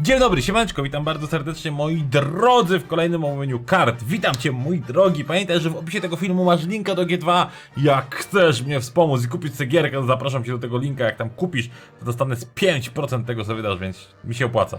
Dzień dobry, siemaneczko, witam bardzo serdecznie moi drodzy w kolejnym omówieniu kart. Witam cię mój drogi, pamiętaj, że w opisie tego filmu masz linka do G2. Jak chcesz mnie wspomóc i kupić sobie gierkę, to zapraszam cię do tego linka, jak tam kupisz, to dostanę z 5% tego co wydasz, więc mi się opłaca.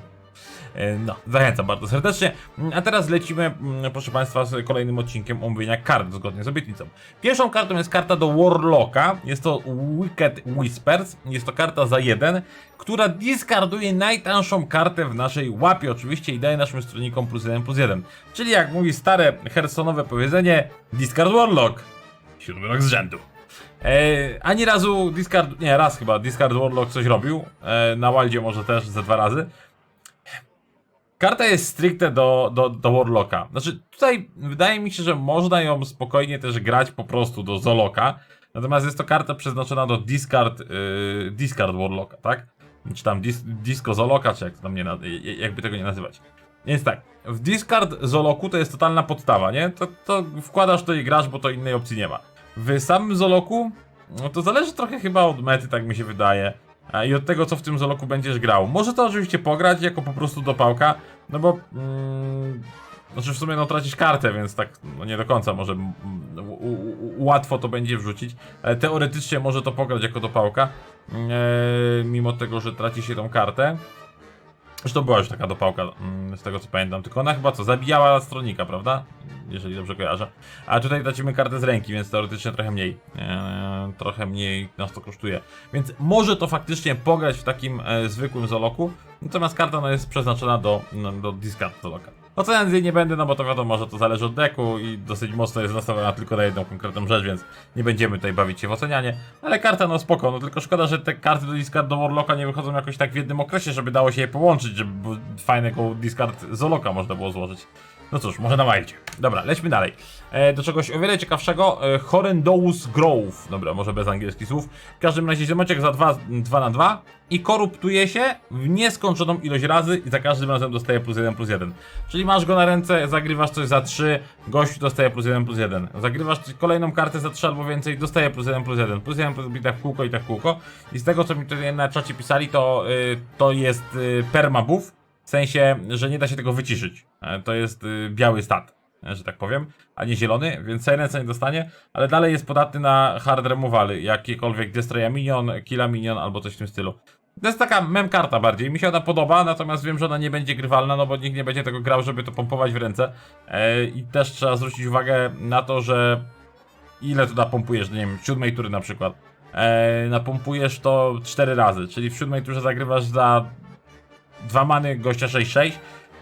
E, No, zachęcam bardzo serdecznie. A teraz lecimy, proszę Państwa, z kolejnym odcinkiem omówienia kart, zgodnie z obietnicą. Pierwszą kartą jest karta do Warlocka, jest to Wicked Whispers, jest to karta za jeden, która discarduje najtańszą kartę w naszej łapie oczywiście i daje naszym stronnikom plus jeden plus jeden. Czyli jak mówi stare Hersonowe powiedzenie, discard Warlock. Siódmy rok z rzędu. E, ani razu discard, nie raz chyba discard Warlock coś robił, e, na Wildzie może też ze dwa razy. Karta jest stricte do, do, do Warlocka. Znaczy, tutaj wydaje mi się, że można ją spokojnie też grać po prostu do Zoloka. Natomiast jest to karta przeznaczona do discard, yy, discard Warlocka, tak? Czy tam dis, disco Zoloka, czy jak to tam nie, jakby tego nie nazywać. Więc tak, w discard Zoloku to jest totalna podstawa, nie? To, to wkładasz to i grasz, bo to innej opcji nie ma. W samym Zoloku, no to zależy trochę chyba od mety, tak mi się wydaje. A I od tego, co w tym Zoloku będziesz grał. Może to oczywiście pograć jako po prostu dopałka, no bo. Mm, znaczy w sumie no tracisz kartę, więc tak no nie do końca może mm, u, u, łatwo to będzie wrzucić, ale teoretycznie może to pograć jako dopałka, e, mimo tego, że traci się tą kartę. Zresztą była już taka dopałka, mm, z tego co pamiętam, tylko ona chyba co, zabijała stronnika, prawda? Jeżeli dobrze kojarzę. A tutaj tracimy kartę z ręki, więc teoretycznie trochę mniej. Eee, trochę mniej nas to kosztuje. Więc może to faktycznie pograć w takim e, zwykłym Zoloku, natomiast karta no, jest przeznaczona do, no, do discard Zoloka. Oceniać jej nie będę, no bo to wiadomo, że to zależy od deku i dosyć mocno jest nastawiona tylko na jedną konkretną rzecz, więc nie będziemy tutaj bawić się w ocenianie. Ale karta no spoko, no tylko szkoda, że te karty do discard do Warlocka nie wychodzą jakoś tak w jednym okresie, żeby dało się je połączyć, żeby fajnego discard Zoloka można było złożyć. No cóż, może na Wildzie. Dobra, lećmy dalej. E, do czegoś o wiele ciekawszego. E, Horrendous Grove. Dobra, może bez angielskich słów. W każdym razie ziomeczek za 2 na 2 i koruptuje się w nieskończoną ilość razy i za każdym razem dostaje plus 1 plus 1. Czyli masz go na ręce, zagrywasz coś za 3, gościu dostaje plus 1 plus 1. Zagrywasz kolejną kartę za 3 albo więcej, dostaje plus 1 plus 1. Plus 1 plus 1 i tak w kółko i tak w kółko. I z tego co mi tutaj na czacie pisali, to, y, to jest y, perma buff. W sensie, że nie da się tego wyciszyć. E, To jest y, biały stat, e, że tak powiem, a nie zielony, więc Silensa nie dostanie, ale dalej jest podatny na hard removaly, jakiekolwiek destroya minion, killa minion albo coś w tym stylu. To jest taka mem karta bardziej, mi się ona podoba, natomiast wiem, że ona nie będzie grywalna, no bo nikt nie będzie tego grał, żeby to pompować w ręce. E, I też trzeba zwrócić uwagę na to, że ile tu napompujesz, nie wiem, siódmej tury na przykład. Napompujesz to cztery razy, czyli w siódmej turze zagrywasz za dwa many gościa 6-6.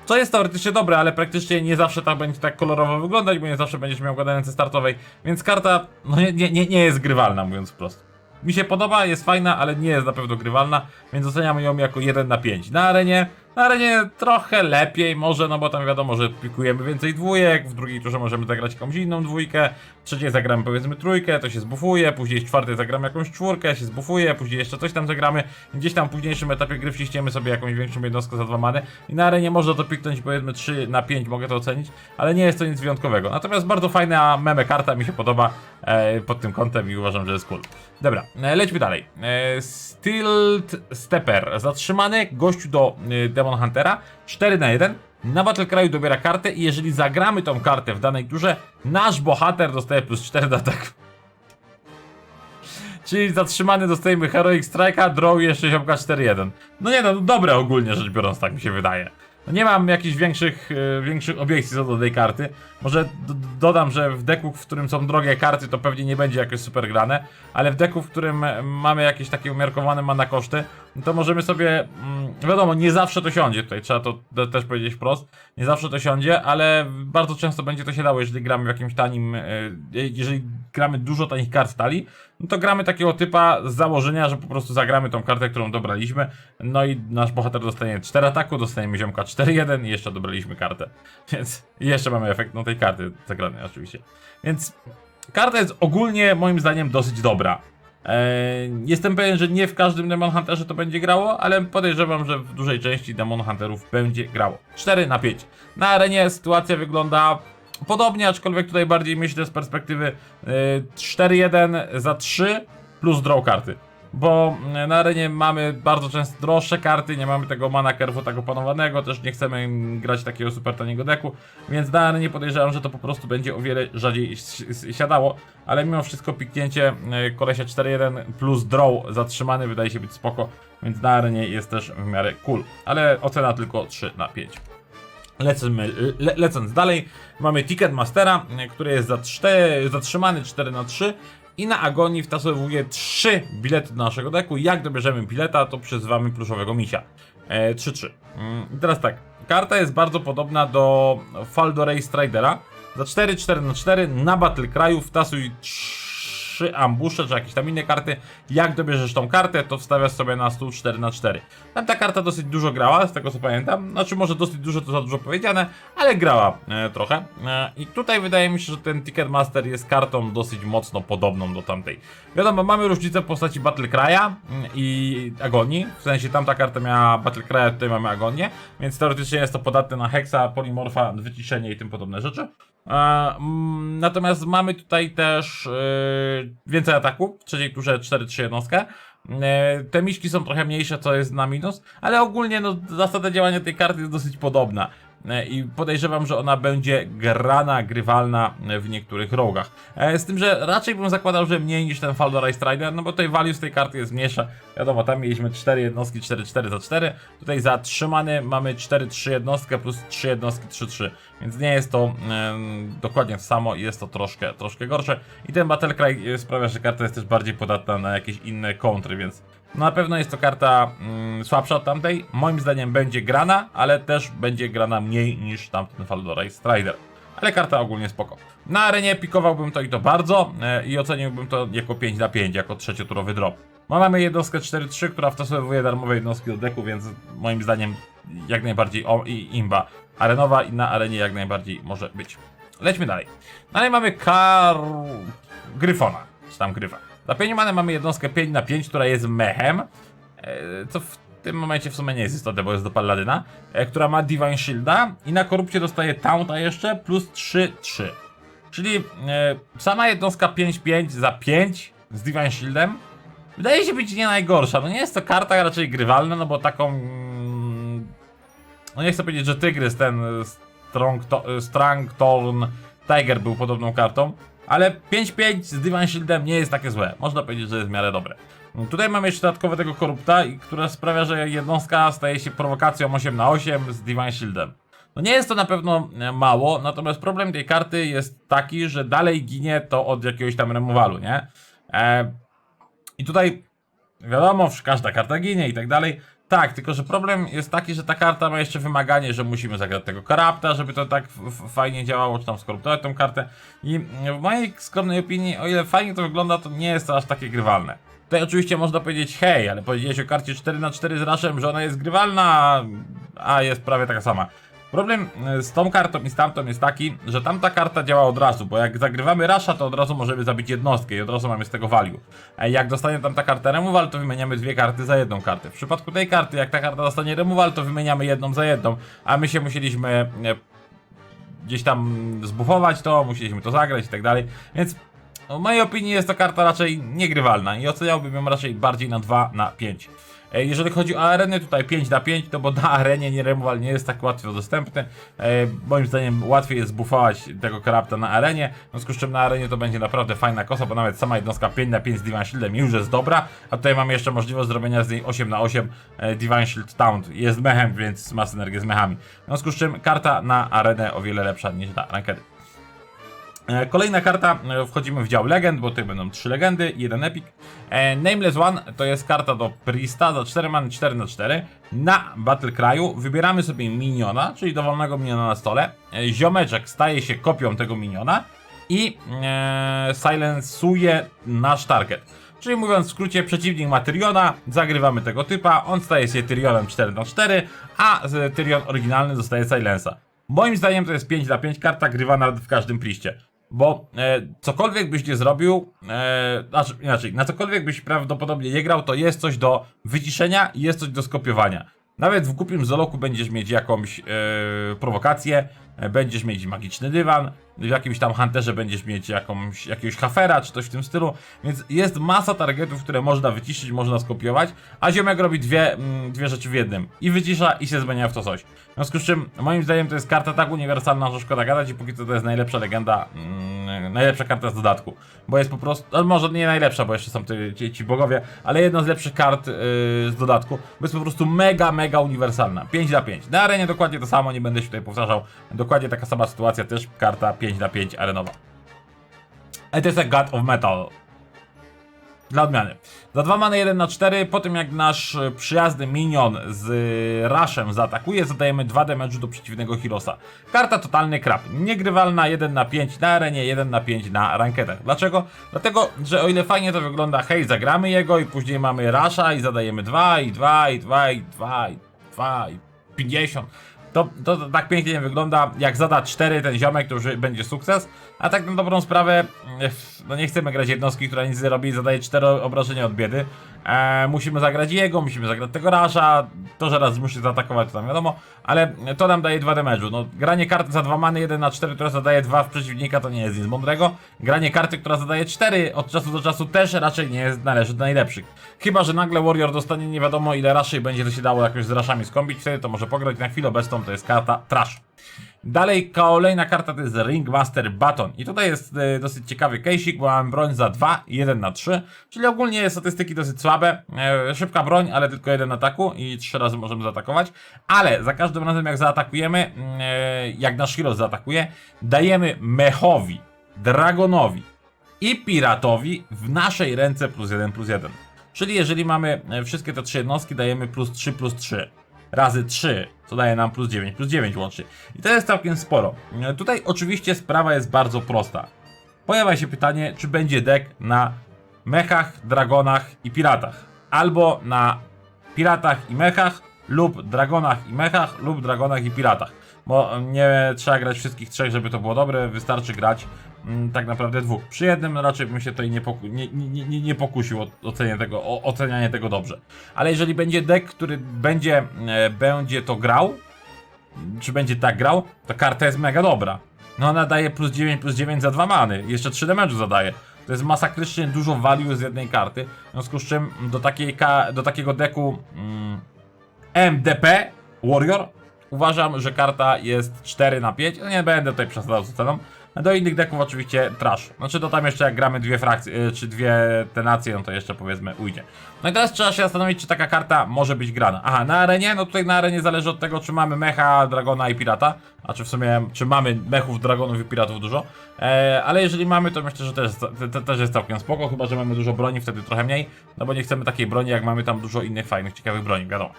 Co jest teoretycznie dobre, ale praktycznie nie zawsze tak będzie tak kolorowo wyglądać, bo nie zawsze będziesz miał ręce startowej, więc karta no nie, nie, nie- jest grywalna, mówiąc wprost. Mi się podoba, jest fajna, ale nie jest na pewno grywalna, więc oceniam ją jako 1 na 5. Na arenie, na arenie trochę lepiej może, no bo tam wiadomo, że pikujemy więcej dwójek, w drugiej turze możemy zagrać jakąś inną dwójkę, w trzeciej zagramy powiedzmy trójkę, to się zbufuje, później w czwartej zagramy jakąś czwórkę, się zbufuje, później jeszcze coś tam zagramy, gdzieś tam w późniejszym etapie gry wciśniemy sobie jakąś większą jednostkę za dwa many i na arenie można to piknąć powiedzmy 3 na 5, mogę to ocenić, ale nie jest to nic wyjątkowego. Natomiast bardzo fajna meme karta, mi się podoba e, pod tym kątem i uważam, że jest cool. Dobra, e, lećmy dalej. E, Stilt Stepper, zatrzymany, gościu do e, Demon Huntera, 4 na 1. Na Battle Cryu dobiera kartę i jeżeli zagramy tą kartę w danej turze, nasz bohater dostaje plus 4 do ataku. Czyli zatrzymany dostajemy Heroic Strike'a, draw jeszcze ziomka 4-1. No nie no, dobre ogólnie rzecz biorąc, tak mi się wydaje. No nie mam jakichś większych, e, większych obiekcji co do tej karty. Może dodam, że w deku, w którym są drogie karty, to pewnie nie będzie jakoś super grane, ale w deku, w którym mamy jakieś takie umiarkowane mana koszty, no to możemy sobie, mm, wiadomo, nie zawsze to siądzie, tutaj trzeba to te- też powiedzieć wprost, nie zawsze to siądzie, ale bardzo często będzie to się dało, jeżeli gramy w jakimś tanim, e, jeżeli gramy dużo tanich kart w talii, no to gramy takiego typa z założenia, że po prostu zagramy tą kartę, którą dobraliśmy, no i nasz bohater dostanie 4 ataku, dostaniemy ziomka 4-1 i jeszcze dobraliśmy kartę. Więc jeszcze mamy efekt no, tej karty zagranej oczywiście. Więc karta jest ogólnie moim zdaniem dosyć dobra. Eee, jestem pewien, że nie w każdym Demon Hunterze to będzie grało, ale podejrzewam, że w dużej części Demon Hunterów będzie grało. 4 na 5. Na arenie sytuacja wygląda podobnie, aczkolwiek tutaj bardziej myślę z perspektywy yy, 4-1 za 3 plus draw karty. Bo e, na arenie mamy bardzo często droższe karty, nie mamy tego mana curve'u tak opanowanego, też nie chcemy mm, grać takiego super taniego deku, więc na arenie podejrzewam, że to po prostu będzie o wiele rzadziej si- si- siadało, ale mimo wszystko piknięcie e, kolesia 4-1 plus draw zatrzymany wydaje się być spoko, więc na arenie jest też w miarę cool, ale ocena tylko 3 na 5. Lecimy, le, lecąc dalej, mamy Ticketmastera, e, który jest za 4, zatrzymany 4 na 3 i na Agonii wtasowuje 3 bilety do naszego deku. Jak dobierzemy bileta, to przyzywamy pluszowego misia. E, 3-3. Mm, i teraz tak, karta jest bardzo podobna do Faldoray Stridera. Za 4, 4 na 4 na Battle Kraju wtasuj 3 ambusze czy jakieś tam inne karty. Jak dobierzesz tą kartę, to wstawiasz sobie na stół 4 na 4 Tam ta karta dosyć dużo grała, z tego co pamiętam. Znaczy może dosyć dużo to za dużo powiedziane, ale grała e, trochę. E, I tutaj wydaje mi się, że ten Ticketmaster jest kartą dosyć mocno podobną do tamtej. Wiadomo, mamy różnicę w postaci Battle Cry'a mm, i Agonii. W sensie tamta karta miała Battle Cry'a, tutaj mamy Agonię, więc teoretycznie jest to podatne na Hexa, Polimorfa, wyciszenie i tym podobne rzeczy. Mm, natomiast mamy tutaj też e, więcej ataku, w trzeciej turze 4-3 jednostkę. E, Te miśki są trochę mniejsze, co jest na minus, ale ogólnie no, zasada działania tej karty jest dosyć podobna. E, I podejrzewam, że ona będzie grana, grywalna w niektórych rogach. E, Z tym, że raczej bym zakładał, że mniej niż ten Faldorai Strider, no bo tutaj value z tej karty jest mniejsza. Wiadomo, tam mieliśmy 4 jednostki, 4-4 za 4. Tutaj zatrzymany mamy 4-3 jednostkę plus 3 jednostki 3-3. Więc nie jest to em, dokładnie to samo, jest to troszkę, troszkę gorsze. I ten Battle Cry e, sprawia, że karta jest też bardziej podatna na jakieś inne kontry, więc na pewno jest to karta mm, słabsza od tamtej. Moim zdaniem będzie grana, ale też będzie grana mniej niż tamten Faldorai Strider. Ale karta ogólnie spoko. Na arenie pikowałbym to i to bardzo e, i oceniłbym to jako 5 na 5, jako trzecioturowy drop. No, mamy jednostkę 4-3, która wstosowuje darmowe jednostki do deku, więc moim zdaniem jak najbardziej o, i imba arenowa i na arenie jak najbardziej może być. Lećmy dalej. Dalej mamy kar... Gryfona, czy tam gryfa. 5 many mamy jednostkę 5 na 5, która jest mechem, e, co w tym momencie w sumie nie jest istotne, bo jest do Palladyna, e, która ma Divine Shielda i na korupcie dostaje Taunta jeszcze plus 3-3. Czyli e, sama jednostka 5-5 za 5 z Divine Shieldem wydaje się być nie najgorsza. No nie jest to karta raczej grywalna, no bo taką... mm, No nie chcę powiedzieć, że Tygrys, ten Strong, to, Strang Torn Tiger był podobną kartą, ale 5-5 z Divine Shieldem nie jest takie złe. Można powiedzieć, że jest w miarę dobre. Tutaj mamy jeszcze dodatkowo tego korupta, która sprawia, że jednostka staje się prowokacją 8 na 8 z Divine Shieldem. No nie jest to na pewno e, mało, natomiast problem tej karty jest taki, że dalej ginie to od jakiegoś tam remowalu, nie? E, I tutaj wiadomo, każda karta ginie i tak dalej. Tak, tylko że problem jest taki, że ta karta ma jeszcze wymaganie, że musimy zagrać tego karapta, żeby to tak fajnie działało, czy tam skoruptować tą kartę. I w mojej skromnej opinii, o ile fajnie to wygląda, to nie jest to aż takie grywalne. Tutaj oczywiście można powiedzieć, hej, ale powiedziałeś o karcie 4x4 z Rashem, że ona jest grywalna, a jest prawie taka sama. Problem e, z tą kartą i z tamtą jest taki, że tamta karta działa od razu, bo jak zagrywamy Rasha, to od razu możemy zabić jednostkę i od razu mamy z tego value. Jak dostanie tamta karta removal, to wymieniamy dwie karty za jedną kartę. W przypadku tej karty, jak ta karta dostanie removal, to wymieniamy jedną za jedną, a my się musieliśmy e, gdzieś tam zbufować to, musieliśmy to zagrać i tak dalej, więc no, w mojej opinii jest to karta raczej niegrywalna i oceniałbym ją raczej bardziej na 2 na 5. E, Jeżeli chodzi o areny, tutaj 5 na 5, to bo na arenie nie removal nie jest tak łatwo dostępny. E, moim zdaniem łatwiej jest bufować tego karapta na arenie, w związku z czym na arenie to będzie naprawdę fajna kosa, bo nawet sama jednostka 5 na 5 z Divine Shieldem już jest dobra, a tutaj mamy jeszcze możliwość zrobienia z niej 8 na 8 e, Divine Shield Taunt. Jest mechem, więc ma synergię z mechami. W związku z czym karta na arenę o wiele lepsza niż na rankedy. E, Kolejna karta, e, wchodzimy w dział legend, bo tutaj będą trzy legendy jeden epic. E, Nameless One to jest karta do Priesta za 4 man 4 na 4 Na Battle Cry'u wybieramy sobie miniona, czyli dowolnego miniona na stole. Ziomeczek staje się kopią tego miniona i e, silencuje nasz target. Czyli mówiąc w skrócie, przeciwnik ma Tyriona, zagrywamy tego typa, on staje się Tyrionem 4 na 4 a Tyrion oryginalny dostaje Silensa. Moim zdaniem to jest 5 na 5 karta grywana w każdym pliście. Bo e, cokolwiek byś nie zrobił, e, znaczy inaczej, na cokolwiek byś prawdopodobnie nie grał, to jest coś do wyciszenia i jest coś do skopiowania. Nawet w głupim zoloku będziesz mieć jakąś e, prowokację, e, będziesz mieć magiczny dywan, w jakimś tam hunterze będziesz mieć jakąś, jakiegoś hafera czy coś w tym stylu, więc jest masa targetów, które można wyciszyć, można skopiować, a ziomek robi dwie, mm, dwie rzeczy w jednym. I wycisza i się zmienia w to coś. W związku z czym, moim zdaniem to jest karta tak uniwersalna, że szkoda gadać i póki co to jest najlepsza legenda, mm, najlepsza karta z dodatku. Bo jest po prostu, no może nie najlepsza, bo jeszcze są ci, ci bogowie, ale jedna z lepszych kart yy, z dodatku, bo jest po prostu mega, mega uniwersalna. 5 na 5. Na arenie dokładnie to samo, nie będę się tutaj powtarzał. Dokładnie taka sama sytuacja, też karta 5 na 5 arenowa. I to jest God of Metal. Dla odmiany. Za 2 many 1 na 4, po tym jak nasz e, przyjazny minion z e, Rushem zaatakuje, zadajemy 2 damage do przeciwnego Hirosa. Karta totalny krab. Niegrywalna 1 na 5 na arenie, 1 na 5 na ranketach. Dlaczego? Dlatego, że o ile fajnie to wygląda, hej, zagramy jego i później mamy Rusha i zadajemy 2 i 2 i 2 i 2 i 2 i 50. To, to, to tak pięknie wygląda, jak zada 4 ten ziomek, to już będzie sukces. A tak na dobrą sprawę, eh, no nie chcemy grać jednostki, która nic nie robi i zadaje 4 obrażenia od biedy. E, musimy zagrać jego, musimy zagrać tego rasza. To, że raz musi zaatakować, to tam wiadomo, ale to nam daje 2 damage'u. No, granie karty za 2 many 1 na 4, która zadaje 2 w przeciwnika, to nie jest nic mądrego. Granie karty, która zadaje 4 od czasu do czasu też raczej nie jest, należy do najlepszych. Chyba, że nagle Warrior dostanie nie wiadomo ile raszy i będzie to się dało jakoś z raszami skąpić, wtedy to może pograć. Na chwilę obecną to jest karta trash. Dalej kolejna karta to jest Ringmaster Baton. I tutaj jest e, dosyć ciekawy case'ik, bo mamy broń za 2 i 1 na 3, czyli ogólnie statystyki dosyć słabe, e, szybka broń, ale tylko jeden ataku i 3 razy możemy zaatakować, ale za każdym razem jak zaatakujemy, e, jak nasz hero zaatakuje, dajemy mechowi, dragonowi i piratowi w naszej ręce plus 1 plus 1. Czyli jeżeli mamy e, wszystkie te trzy jednostki, dajemy plus 3 plus 3 razy 3, co daje nam plus 9, plus 9 łącznie. I to jest całkiem sporo. E, Tutaj oczywiście sprawa jest bardzo prosta. Pojawia się pytanie, czy będzie deck na mechach, dragonach i piratach. Albo na piratach i mechach, lub dragonach i mechach, lub dragonach i piratach. Bo nie trzeba grać wszystkich trzech, żeby to było dobre, wystarczy grać mm, tak naprawdę dwóch. Przy jednym raczej bym się tutaj nie, poku nie, nie, nie, nie pokusił o ocenianie tego, o ocenianie tego dobrze. Ale jeżeli będzie deck, który będzie, e, będzie to grał, czy będzie tak grał, to karta jest mega dobra. No ona daje plus 9, plus 9 za 2 many. Jeszcze 3 damage'u zadaje. To jest masakrycznie dużo value z jednej karty. W związku z czym do, takiej do takiego deku mm, MDP Warrior uważam, że karta jest 4 na 5. No nie będę tutaj przesadzał z ceną. Do innych deków oczywiście trash. Znaczy to tam jeszcze jak gramy dwie frakcje, y, czy dwie te nacje, no to jeszcze powiedzmy ujdzie. No i teraz trzeba się zastanowić, czy taka karta może być grana. Aha, na arenie? No tutaj na arenie zależy od tego, czy mamy mecha, dragona i pirata. A czy w sumie, czy mamy mechów, dragonów i piratów dużo. E, ale jeżeli mamy, to myślę, że też, te, te, też jest całkiem spoko, chyba, że mamy dużo broni, wtedy trochę mniej. No bo nie chcemy takiej broni, jak mamy tam dużo innych fajnych, ciekawych broni, wiadomo.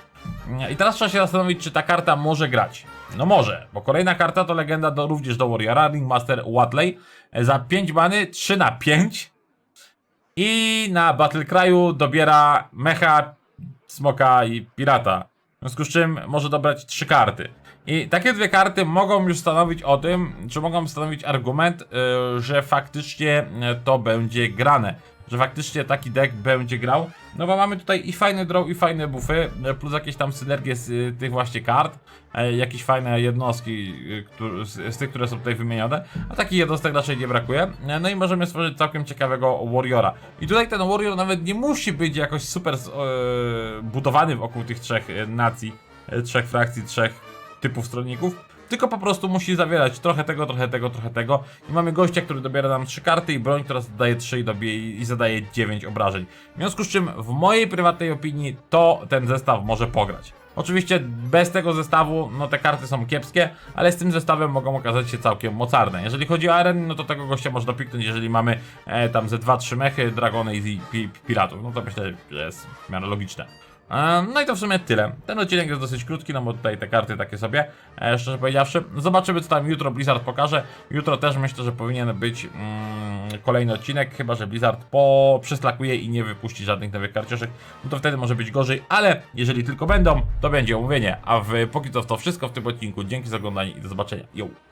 I teraz trzeba się zastanowić, czy ta karta może grać. No może, bo kolejna karta to legenda do, również do Warriora, Ringmaster Watley. E, Za 5 bany, 3 na 5. I na Battle Cryu dobiera mecha, smoka i pirata. W związku z czym może dobrać trzy karty. I takie dwie karty mogą już stanowić o tym, czy mogą stanowić argument, yy, że faktycznie yy, to będzie grane. Że faktycznie taki deck będzie grał. No bo mamy tutaj i fajny draw, i fajne buffy, yy, plus jakieś tam synergie z yy, tych właśnie kart. Yy, jakieś fajne jednostki z, tych, które są tutaj wymienione. A takich jednostek raczej nie brakuje. No i możemy stworzyć całkiem ciekawego Warriora. I tutaj ten Warrior nawet nie musi być jakoś super budowany wokół tych trzech nacji, trzech frakcji, trzech typów stronników, tylko po prostu musi zawierać trochę tego, trochę tego, trochę tego. I mamy gościa, który dobiera nam 3 karty i broń, która zadaje 3 i, dobie, i zadaje 9 obrażeń. W związku z czym, w mojej prywatnej opinii, to ten zestaw może pograć. Oczywiście bez tego zestawu, no te karty są kiepskie, ale z tym zestawem mogą okazać się całkiem mocarne. Jeżeli chodzi o areny, no to tego gościa można piknąć, jeżeli mamy e, tam ze 2-3 mechy, dragony i pi, piratów. No to myślę, że jest w miarę logiczne. Ehm, No i to w sumie tyle. Ten odcinek jest dosyć krótki, no bo tutaj te karty takie sobie, e, szczerze powiedziawszy. Zobaczymy co tam jutro Blizzard pokaże. Jutro też myślę, że powinien być mm, kolejny odcinek, chyba że Blizzard po przyslakuje i nie wypuści żadnych nowych karcioszek, no to wtedy może być gorzej, ale jeżeli tylko będą, to będzie omówienie. A w póki co to wszystko w tym odcinku. Dzięki za oglądanie i do zobaczenia. Yo!